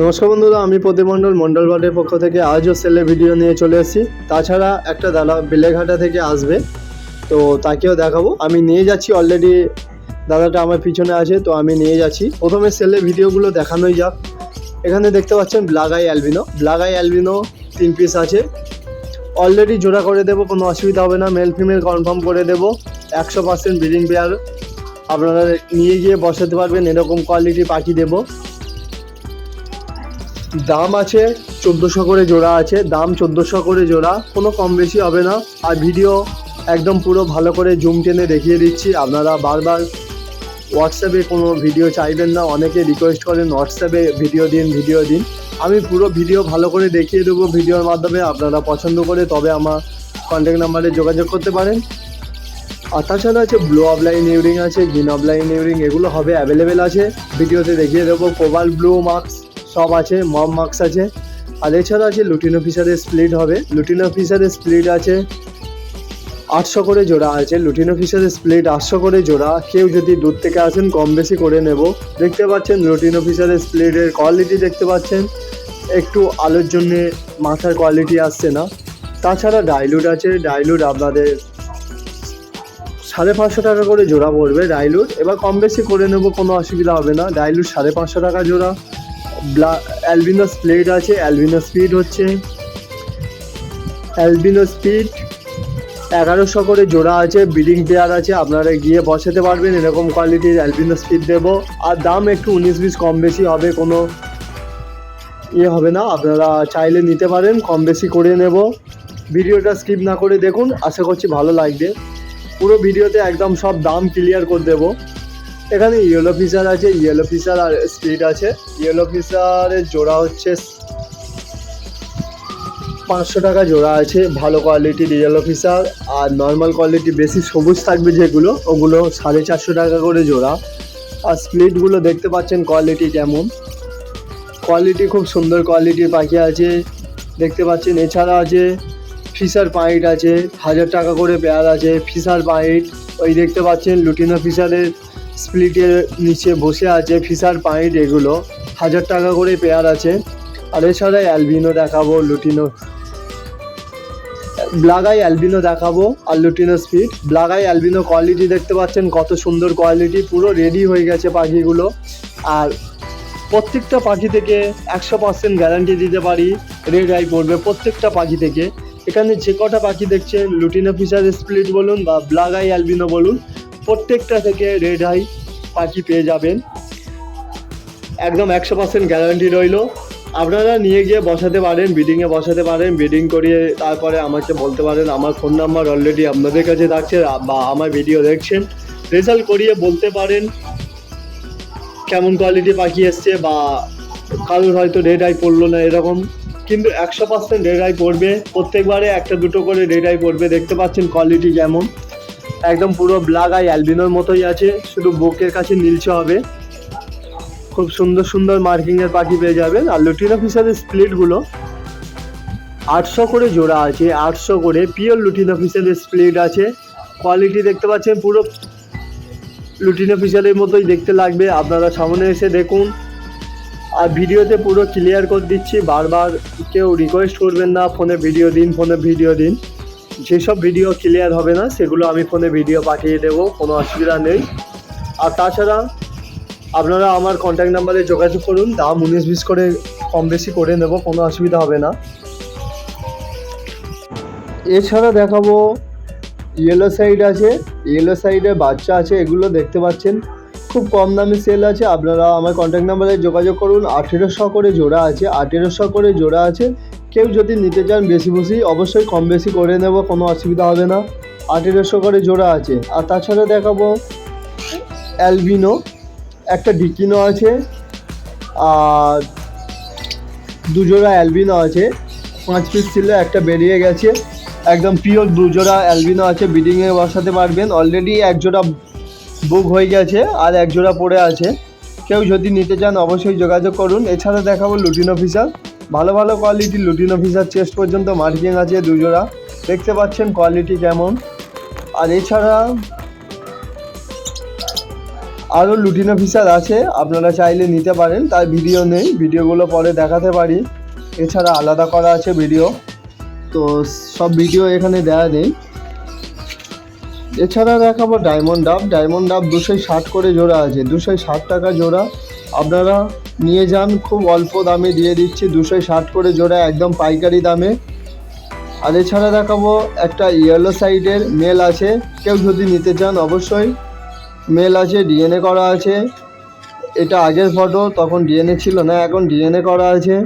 নমস্কার বন্ধুরা, আমি প্রতিমণ্ডল মণ্ডল বাটের পক্ষ থেকে আজও সেলে ভিডিও নিয়ে চলে এসেছি। তাছাড়া একটা দাদা বেলেঘাটা থেকে আসবে, তো তাকেও দেখাবো। আমি নিয়ে যাচ্ছি অলরেডি দাদাটা আমার পিছনে আছে, তো আমি নিয়ে যাচ্ছি। প্রথমে সেলে ভিডিওগুলো দেখানোই যাক। এখানে দেখতে পাচ্ছেন ব্লাগাই অ্যালবিনো ব্লাগাই অ্যালবিনো তিন পিস আছে। অলরেডি জোড়া করে দেবো, কোনো অসুবিধা হবে না। মেল ফিমেল কনফার্ম করে দেবো। একশো পার্সেন্ট ব্রিডিং পেয়ার আপনারা নিয়ে গিয়ে বসাতে পারবেন। এরকম কোয়ালিটি পাখি দেবো। দাম আছে চোদ্দোশো করে জোড়া আছে, দাম চোদ্দোশো করে জোড়া, কোনো কম বেশি হবে না। আর ভিডিও একদম পুরো ভালো করে জুম টেনে দেখিয়ে দিচ্ছি। আপনারা বারবার হোয়াটসঅ্যাপে কোনো ভিডিও চাইবেন না, অনেকে রিকোয়েস্ট করেন হোয়াটসঅ্যাপে ভিডিও দিন ভিডিও দিন। আমি পুরো ভিডিও ভালো করে দেখিয়ে দেবো ভিডিওর মাধ্যমে, আপনারা পছন্দ করে তবে আমার কন্ট্যাক্ট নাম্বারে যোগাযোগ করতে পারেন। আর তাছাড়া আছে ব্লু অফলাইন ইউরিং আছে গ্রিন অফলাইন ইউরিং এগুলো হবে অ্যাভেলেবেল আছে। ভিডিওতে দেখিয়ে দেবো কোবাল ব্লু মার্কস সব আছে মম মার্কস আছে। আর এছাড়া আছে লুটিনো ফিশারের স্প্লিট হবে, লুটিনো ফিশারের স্প্লিট আছে আটশো করে জোড়া আছে। লুটিনো ফিশারের স্প্লিট আটশো করে জোড়া। কেউ যদি দূর থেকে আসেন, কম বেশি করে নেব। দেখতে পাচ্ছেন, লুটিনো ফিশারের স্প্লিটের কোয়ালিটি দেখতে পাচ্ছেন। একটু আলোর জন্যে মাথার কোয়ালিটি আসছে না। তাছাড়া ডাইলুট আছে। ডাইলুট আপনাদের সাড়ে পাঁচশো টাকা করে জোড়া পড়বে ডাইলুট। এবার কম বেশি করে নেব, কোনো অসুবিধা হবে না। ডাইলুট সাড়ে পাঁচশো টাকা জোড়া। অ্যালবিনো স্প্লেড আছে অ্যালবিনো স্পিড হচ্ছে। অ্যালবিনো স্পিড এগারোশো করে জোড়া আছে বিডিং পেয়ার আছে, আপনারা গিয়ে বসাতে পারবেন, এরকম কোয়ালিটির অ্যালবিনো স্পিড দেবো। আর দাম একটু উনিশ বিশ কম বেশি হবে, কোনো ইয়ে হবে না, আপনারা চাইলে নিতে পারেন, কম বেশি করে নেব। ভিডিওটা স্কিপ না করে দেখুন, আশা করছি ভালো লাগবে। পুরো ভিডিওতে একদম সব দাম ক্লিয়ার করে দেবো। এখানে ইয়েলো ফিশার আছে ইয়েলো ফিশার আর স্পিড আছে। ইয়েলো ফিশারের জোড়া হচ্ছে পাঁচশো টাকা জোড়া আছে, ভালো কোয়ালিটির ইয়েলো ফিশার আর নর্মাল কোয়ালিটি বেশি সবুজ থাকবে যেগুলো, ওগুলো সাড়ে চারশো টাকা করে জোড়া। আর স্প্লিটগুলো দেখতে পাচ্ছেন কোয়ালিটি কেমন। কোয়ালিটি খুব সুন্দর কোয়ালিটির পাখি আছে, দেখতে পাচ্ছেন এছাড়া আছে ফিশার পাইট আছে, হাজার টাকা করে পেয়ার আছে ফিশার পাইট ওই দেখতে পাচ্ছেন লুটিনো ফিশারের স্প্লিটের নিচে বসে আছে ফিশার পাইট এগুলো হাজার টাকা করে পেয়ার আছে। আর এছাড়া অ্যালবিনো দেখাবো, লুটিনো। ব্লাগাই অ্যালবিনো দেখাবো আর লুটিনো স্পিড। ব্লাগাই অ্যালবিনো কোয়ালিটি দেখতে পাচ্ছেন, কত সুন্দর কোয়ালিটি পুরো রেডি হয়ে গেছে পাখিগুলো। আর প্রত্যেকটা পাখি থেকে একশো পার্সেন্ট গ্যারান্টি দিতে পারি রেড আই পড়বে প্রত্যেকটা পাখি থেকে। এখানে যে কটা পাখি দেখছেন, লুটিনো ফিশার স্প্লিট বলুন বা ব্লাগ আই অ্যালবিনো বলুন প্রত্যেকটা থেকে রেড আই পাখি পেয়ে যাবেন। একদম একশো পার্সেন্ট গ্যারান্টি রইল। আপনারা নিয়ে গিয়ে বসাতে পারেন বিডিংয়ে বসাতে পারেন বিডিং করিয়ে তারপরে আমাকে বলতে পারেন। আমার ফোন নাম্বার অলরেডি আপনাদের কাছে থাকছে বা আমার ভিডিও দেখছেন। রেজাল্ট করিয়ে বলতে পারেন কেমন কোয়ালিটি পাখি এসছে বা কারোর হয়তো রেড আই পড়ল না এরকম। কিন্তু একশো পার্সেন্ট রেড আই পড়বে। প্রত্যেকবারে একটা দুটো করে রেড আই পড়বে। দেখতে পাচ্ছেন কোয়ালিটি কেমন। একদম পুরো ব্লাগ আই অ্যালবিনোর মতোই আছে, শুধু বুকের কাছে নীলচে হবে। খুব সুন্দর সুন্দর মার্কিংয়ের পাখি পেয়ে যাবেন। আর লুটিনো ফিশারের স্প্লিটগুলো আটশো করে জোড়া আছে, আটশো করে পিওর লুটিনো ফিশারের স্প্লিট আছে। কোয়ালিটি দেখতে পাচ্ছেন পুরো লুটিনো ফিশারের মতোই দেখতে লাগবে। আপনারা সামনে এসে দেখুন। আর ভিডিওতে পুরো ক্লিয়ার করে দিচ্ছি, বারবার কেউ রিকোয়েস্ট করবেন না, ফোনে ভিডিও দিন, ফোনে ভিডিও দিন। যেসব ভিডিও ক্লিয়ার হবে না, সেগুলো আমি ফোনে ভিডিও পাঠিয়ে দেবো, কোনো অসুবিধা নেই। আর তাছাড়া আপনারা আমার কন্ট্যাক্ট নাম্বারে যোগাযোগ করুন, দাম উনিশ বিশ করে কম বেশি করে নেব, কোনো অসুবিধা হবে না। এছাড়া দেখাবো ইয়েলো সাইড আছে ইয়েলো সাইডে বাচ্চা আছে, এগুলো দেখতে পাচ্ছেন। খুব কম দামে সেল আছে, আপনারা আমার কন্ট্যাক্ট নাম্বারে যোগাযোগ করুন। আঠেরোশো করে জোড়া আছে, আঠেরোশো করে জোড়া আছে কেউ যদি নিতে চান বেশি বেশি অবশ্যই কম বেশি করে নেব, কোনো অসুবিধা হবে না। আঠেরোশো করে জোড়া আছে। আর তাছাড়া দেখাবো অ্যালবিনো, একটা ডিকিনো আছে, আর দুজোড়া অ্যালবিনো আছে। পাঁচ পিস ছিল, একটা বেরিয়ে গেছে। একদম পিওর দুজোড়া অ্যালবিনো আছে, বিডিংয়ে বসাতে পারবেন। অলরেডি এক জোড়া বুক হয়ে গেছে, আর এক জোড়া পড়ে আছে। কেউ যদি নিতে চান, অবশ্যই যোগাযোগ করুন। এছাড়া দেখাবো লুটিন অফিসার। ভালো ভালো কোয়ালিটির লুটিন অফিসার চেস্ট পর্যন্ত মার্কিং আছে দুজোড়া। দেখতে পাচ্ছেন কোয়ালিটি কেমন। আর এছাড়া আরও লুটিনো ফিশার আছে, আপনারা চাইলে নিতে পারেন, তার ভিডিও নেই ভিডিওগুলো পরে দেখাতে পারি। এছাড়া আলাদা করা আছে ভিডিও তো সব ভিডিও এখানে দেওয়া নেই। এছাড়া দেখাবো ডায়মন্ড ডাব ডায়মন্ড ডাব দুশো ষাট করে জোড়া আছে, দুশো ষাট টাকা জোড়া। আপনারা নিয়ে যান, খুব অল্প দামে দিয়ে দিচ্ছি, দুশো ষাট করে জোড়া, একদম পাইকারি দামে। আর এছাড়া দেখাবো একটা ইয়েলো সাইডের মেল আছে, কেউ যদি নিতে চান অবশ্যই। মেল আছে ডিএনএ করা আছে। এটা আগের ফটো তখন ডিএনএ ছিল না, এখন ডিএনএ করা আছে।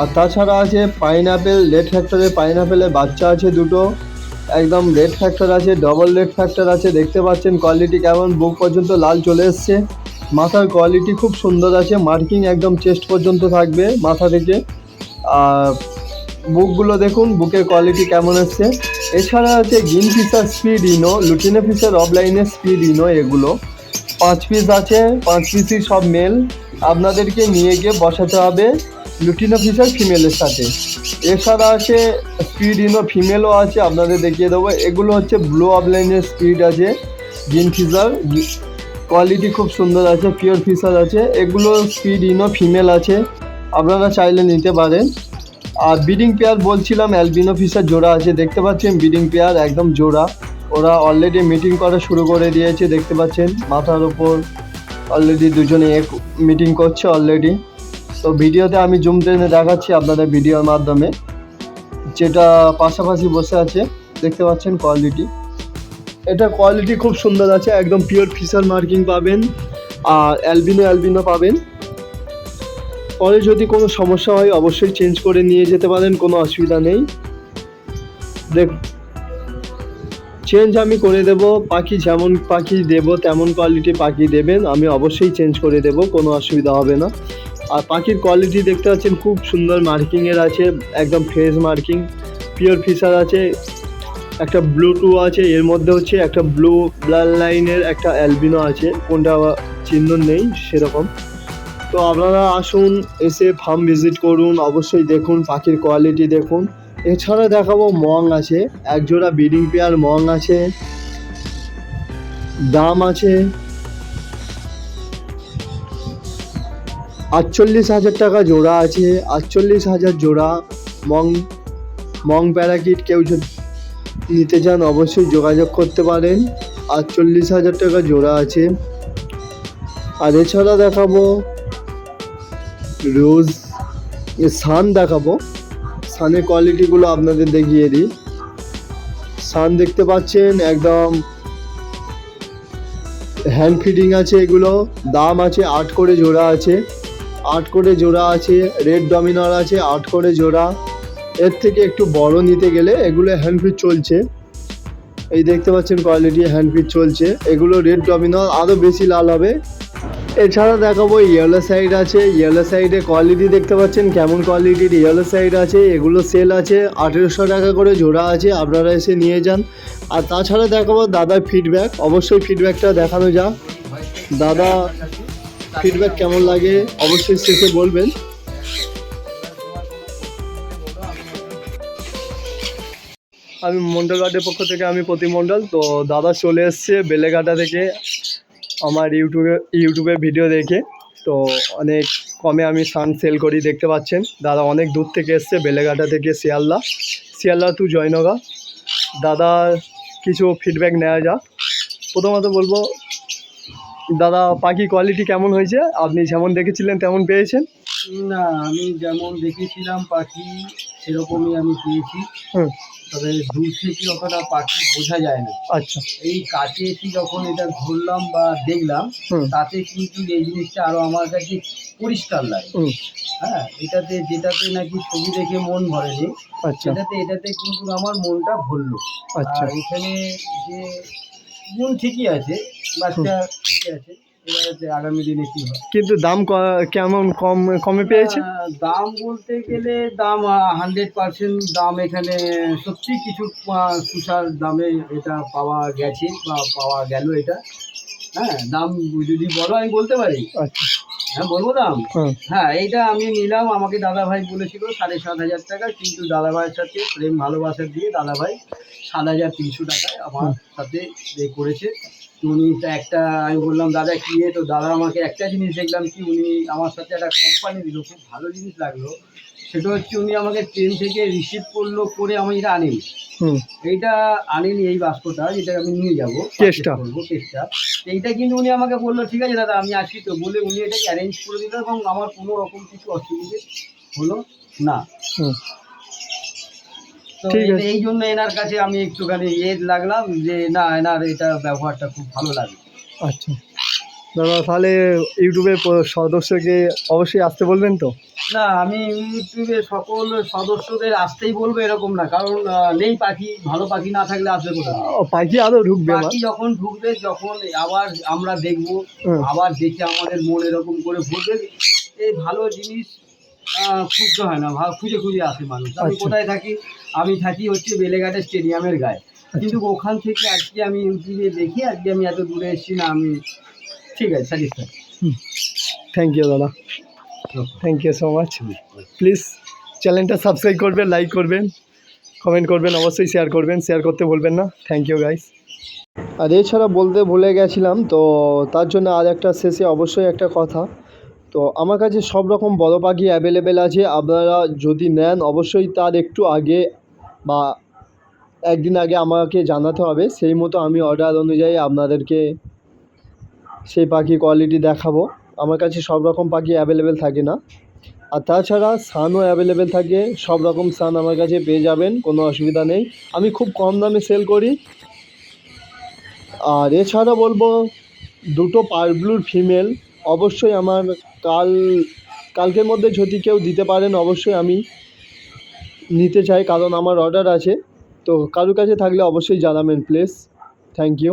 আর তাছাড়া আছে পাইনঅ্যাপেল রেড ফ্যাক্টরের পাইনঅ্যাপেলের বাচ্চা আছে দুটো। একদম রেড ফ্যাক্টর আছে ডবল রেড ফ্যাক্টর আছে, দেখতে পাচ্ছেন কোয়ালিটি কেমন, বুক পর্যন্ত লাল চলে এসছে। মাথার কোয়ালিটি খুব সুন্দর আছে মার্কিং একদম চেস্ট পর্যন্ত থাকবে মাথা থেকে। আর বুকগুলো দেখুন, বুকের কোয়ালিটি কেমন এসছে। এছাড়া আছে green Fischer speed ino lutino Fischer অফলাইনের স্পিড ইনো এগুলো। পাঁচ পিস আছে, পাঁচ পিসই সব মেল আপনাদেরকে নিয়ে গিয়ে বসাতে হবে। লুটিনো ফিশার ফিমেলের সাথে। এছাড়া আছে স্পিড ইনো ফিমেলও আছে, আপনাদের দেখিয়ে দেবো। এগুলো হচ্ছে ব্লু অফলাইনের স্পিড আছে গ্রিন ফিশার কোয়ালিটি খুব সুন্দর আছে পিওর ফিশার আছে। এগুলো স্পিড ইনো ফিমেল আছে, আপনারা চাইলে নিতে পারেন। আর বিডিং পেয়ার বলছিলাম অ্যালবিনো ফিশার জোড়া আছে, দেখতে পাচ্ছেন? বিডিং পেয়ার একদম জোড়া। ওরা অলরেডি মিটিং করা শুরু করে দিয়েছে, দেখতে পাচ্ছেন? মাথার ওপর অলরেডি দুজনে এক মিটিং করছে অলরেডি তো ভিডিওতে আমি জুম টেনে দেখাচ্ছি আপনাদের ভিডিওর মাধ্যমে। যেটা পাশাপাশি বসে আছে, দেখতে পাচ্ছেন কোয়ালিটি এটা কোয়ালিটি খুব সুন্দর আছে, একদম পিওর ফিশার মার্কিং পাবেন, আর অ্যালবিনো অ্যালবিনো পাবেন। পরে যদি কোনো সমস্যা হয়, অবশ্যই চেঞ্জ করে নিয়ে যেতে পারেন, কোনো অসুবিধা নেই। দেখ চেঞ্জ আমি করে দেব, পাখি যেমন পাখি দেব, তেমন কোয়ালিটি পাখি দেবেন, আমি অবশ্যই চেঞ্জ করে দেব, কোনো অসুবিধা হবে না। আর পাখির কোয়ালিটি দেখতে পাচ্ছেন, খুব সুন্দর মার্কিংয়ের আছে, একদম ফ্রেশ মার্কিং পিওর ফিশার আছে, একটা ব্লু টু আছে, এর মধ্যে হচ্ছে একটা ব্লু ব্লাড লাইনের একটা অ্যালবিনো আছে, কোনটা চিহ্ন নেই, সেরকম। তো আপনারা আসুন, এসে ফার্ম ভিজিট করুন, অবশ্যই দেখুন, পাখির কোয়ালিটি দেখুন। এছাড়া দেখাবো মং আছে, একজোড়া বিডিং পেয়ার মং আছে, দাম আছে। আটচল্লিশ হাজার টাকা জোড়া আছে। আটচল্লিশ হাজার জোড়া মং মং প্যারাকিট কেউ যদি নিতে চান অবশ্যই যোগাযোগ করতে পারেন। আটচল্লিশ হাজার টাকা জোড়া আছে। আর এছাড়া দেখাবো রোজ সান দেখাবো। সানের কোয়ালিটিগুলো আপনাদের দেখিয়ে দিই। সান দেখতে পাচ্ছেন একদম হ্যান্ড ফিটিং আছে এগুলো। দাম আছে আট করে জোড়া আছে। আট করে জোড়া আছে রেড ডমিনার আছে, আট করে জোড়া। এর থেকে একটু বড় নিতে গেলে এগুলো হ্যান্ড ফিট চলছে। এই দেখতে পাচ্ছেন কোয়ালিটি হ্যান্ড ফিট চলছে। এগুলো রেড ডমিনার আরও বেশি লাল হবে। এছাড়া দেখাবো ইয়েলো সাইড আছে। ইয়েলো সাইডে কোয়ালিটি দেখতে পাচ্ছেন কেমন কোয়ালিটির ইয়েলো সাইড আছে। এগুলো সেল আছে, আঠেরোশো টাকা করে জোড়া আছে, আপনারা এসে নিয়ে যান। আর তাছাড়া দেখাবো দাদার ফিডব্যাক অবশ্যই ফিডব্যাকটা দেখানো যাক। দাদা ফিডব্যাক কেমন লাগে, অবশ্যই শেষে বলবেন। আমি মন্ডল গার্ডের পক্ষ থেকে আমি প্রতি প্রতিমণ্ডল তো দাদা চলে এসছে বেলেঘাটা থেকে আমার ইউটিউবে ইউটিউবে ভিডিও দেখে। তো অনেক কমে আমি সান সেল করি, দেখতে পাচ্ছেন। দাদা অনেক দূর থেকে এসছে, বেলেঘাটা থেকে শিয়ালদা। শিয়ালদা টু জয়নগা দাদা কিছু ফিডব্যাক নেওয়া যাক। প্রথমত বলব দাদা পাখি কোয়ালিটি কেমন হয়েছে? আপনি যেমন দেখেছিলেন তেমন পেয়েছেন? না আমি যেমন দেখেছিলাম পাখি সেরকমই আমি পেয়েছি। হুম। তবে দূর থেকে অতটা পাখি বোঝা যায় না। আচ্ছা। এই কাছে এসে যখন এটা ঘুরলাম বা দেখলাম তাতে কিন্তু এই জিনিসটা আরও আমার কাছে পরিষ্কার লাগে। হ্যাঁ এটাতে যেটাতে নাকি ছবি দেখে মন ভরেনি আচ্ছা। সেটাতে এটাতে কিন্তু আমার মনটা ভরলো। আচ্ছা। এখানে যে মন ঠিকই আছে বাচ্চা ঠিকই আছে। এবার আগামী দিনে কি হয় কিন্তু দাম কেমন কম কমে পেয়েছে? দাম বলতে গেলে দাম হান্ড্রেড পার্সেন্ট দাম এখানে সত্যি কিছু সুসার দামে এটা পাওয়া গেছে বা পাওয়া গেল এটা। হ্যাঁ দাম যদি বলো আমি বলতে পারি। আচ্ছা। হ্যাঁ বলব দাম হ্যাঁ। হ্যাঁ এইটা আমি নিলাম। আমাকে দাদা ভাই বলেছিল সাড়ে সাত হাজার টাকা কিন্তু দাদা ভাইয়ের সাথে প্রেম ভালোবাসা দিয়ে দাদা ভাই সাত হাজার তিনশো টাকায় আমার সাথে এ করেছে। তো উনি একটা আমি বললাম দাদা কি? তো দাদা আমাকে একটা জিনিস দেখলাম কি উনি আমার সাথে একটা কোম্পানি দিল খুব ভালো জিনিস লাগল। সেটা হচ্ছে উনি আমাকে ট্রেন থেকে রিসিভ করল করে আমি এটা আনিনি। এইটা আনিনি এই বাস্কটা যেটা আমি নিয়ে যাব। কেসটা? করব কেসটা। এইটা কিন্তু উনি আমাকে বলল ঠিক আছে দাদা আমি আসি তো। বলে উনি এটাকে অ্যারেঞ্জ করে দিল এবং আমার কোনো রকম কিছু অসুবিধে হলো না। হুম। তো ঠিক এই- আছে। এই জন্য এনার কাছে আমি একটুখানি ইয়ে লাগলাম যে না এনার এটা ব্যবহারটা খুব ভালো লাগে আচ্ছা। দাদা তাহলে ইউটিউবের সদস্যকে অবশ্যই আসতে বলবেন তো? না আমি ইউটিউবে সকল সদস্যদের আসতেই বলব এরকম না কারণ নেই পাখি ভালো পাখি না থাকলে আসবে কোথায়? পাখি আরও ঢুকবে পাখি যখন ঢুকবে যখন আবার আমরা দেখব। আবার দেখে আমাদের মন এরকম করে ভরবে এই ভালো জিনিস খুঁজতে হয় না খুঁজে খুঁজে আসে মানুষ। আমি আচ্ছা। কোথায় থাকি? আমি থাকি হচ্ছে বেলেঘাটে স্টেডিয়ামের গায়ে। কিন্তু ওখান থেকে আজকে আমি ইউটিউবে দেখি আজকে আমি এত দূরে এসেছি না আমি ঠিক আছে স্যাটিসফাই থ্যাংক ইউ দাদা। Thank you so much please চ্যানেলটা সাবস্ক্রাইব করবেন লাইক করবেন কমেন্ট করবেন, অবশ্যই শেয়ার করবেন শেয়ার করতে বলবেন না। থ্যাংক ইউ গাইস আর এছাড়া বলতে ভুলে গেছিলাম, তো তার জন্য আর একটা শেষে অবশ্যই একটা কথা। তো আমার কাছে সব রকম বড় পাখি অ্যাভেলেবেল আছে। আপনারা যদি নেন, অবশ্যই তার একটু আগে বা একদিন আগে আমাকে জানাতে হবে। সেই মতো আমি অর্ডার অনুযায়ী আপনাদেরকে সেই পাখি কোয়ালিটি দেখাবো। আমার কাছে সব রকম পাখি অ্যাভেলেবেল থাকে না। আর তাছাড়া সানও অ্যাভেলেবেল থাকে। সব রকম সান আমার কাছে পেয়ে যাবেন, কোনো অসুবিধা নেই। আমি খুব কম দামে সেল করি। আর এছাড়া বলব, দুটো পারব্লুর ফিমেল অবশ্যই আমার কাল, কালকের মধ্যে যদি কেউ দিতে পারেন, অবশ্যই আমি নিতে চাই, কারণ আমার অর্ডার আছে। তো কারোর কাছে থাকলে অবশ্যই জানাবেন প্লিজ থ্যাংক ইউ